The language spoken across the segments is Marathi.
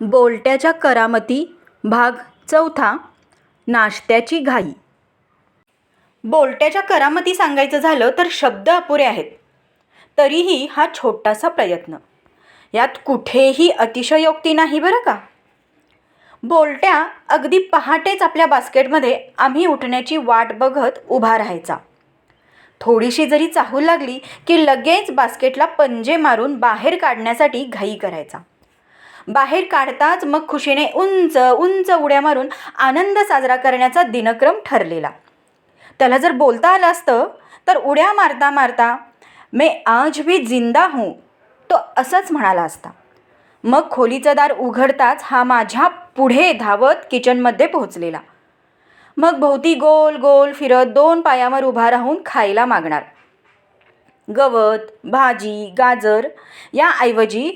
बोलट्याच्या करामती भाग चौथा नाश्त्याची घाई. बोलट्याच्या करामती सांगायचं झालं तर शब्द अपुरे आहेत. तरीही हा छोटासा प्रयत्न. यात कुठेही अतिशयोक्ती नाही बरं का? बोलट्या अगदी पहाटेच आपल्या बास्केटमध्ये आम्ही उठण्याची वाट बघत उभा राहायचा. थोडीशी जरी चाहूल लागली की लगेच बास्केटला पंजे मारून बाहेर काढण्यासाठी घाई करायचा. बाहेर काढताच मग खुशीने उंच उंच उड्या मारून आनंद साजरा करण्याचा दिनक्रम ठरलेला. त्याला जर बोलता आलं असतं तर उड्या मारता मारता मे आज भी जिंदा हूँ तो असंच म्हणाला असता. मग खोलीचं दार उघडताच हा माझ्या पुढे धावत किचनमध्ये पोहोचलेला. मग भोवती गोल गोल फिरत दोन पायावर उभा राहून खायला मागणार. गवत भाजी गाजर याऐवजी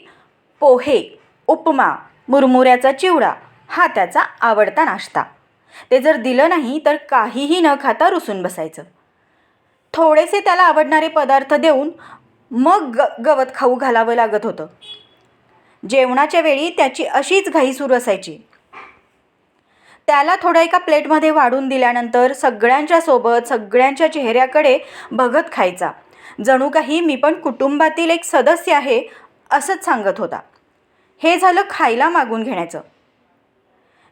पोहे उपमा मुरमुऱ्याचा चिवडा हा त्याचा आवडता नाश्ता. ते जर दिलं नाही तर काहीही न खाता रुसून बसायचं. थोडेसे त्याला आवडणारे पदार्थ देऊन मग ग गवत खाऊ घालावं लागत होतं. जेवणाच्या वेळी त्याची अशीच घाई सुरू असायची. त्याला थोडं एका प्लेटमध्ये वाढून दिल्यानंतर सगळ्यांच्या सोबत सगळ्यांच्या चेहऱ्याकडे बघत खायचा. जणू काही मी पण कुटुंबातील एक सदस्य आहे असंच सांगत होता. हे झालं खायला मागून घेण्याचं.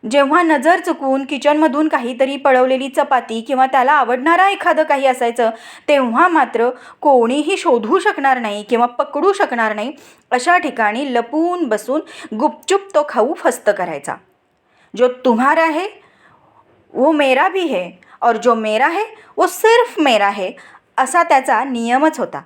जेव्हा नजर चुकवून किचनमधून काहीतरी पळवलेली चपाती किंवा त्याला आवडणारा एखादं काही असायचं तेव्हा मात्र कोणीही शोधू शकणार नाही किंवा पकडू शकणार नाही अशा ठिकाणी लपून बसून गुपचूप तो खाऊ फस्त करायचा. जो तुम्हारा है वो मेरा भी है और जो मेरा है वो सिर्फ मेरा है असा त्याचा नियमच होता.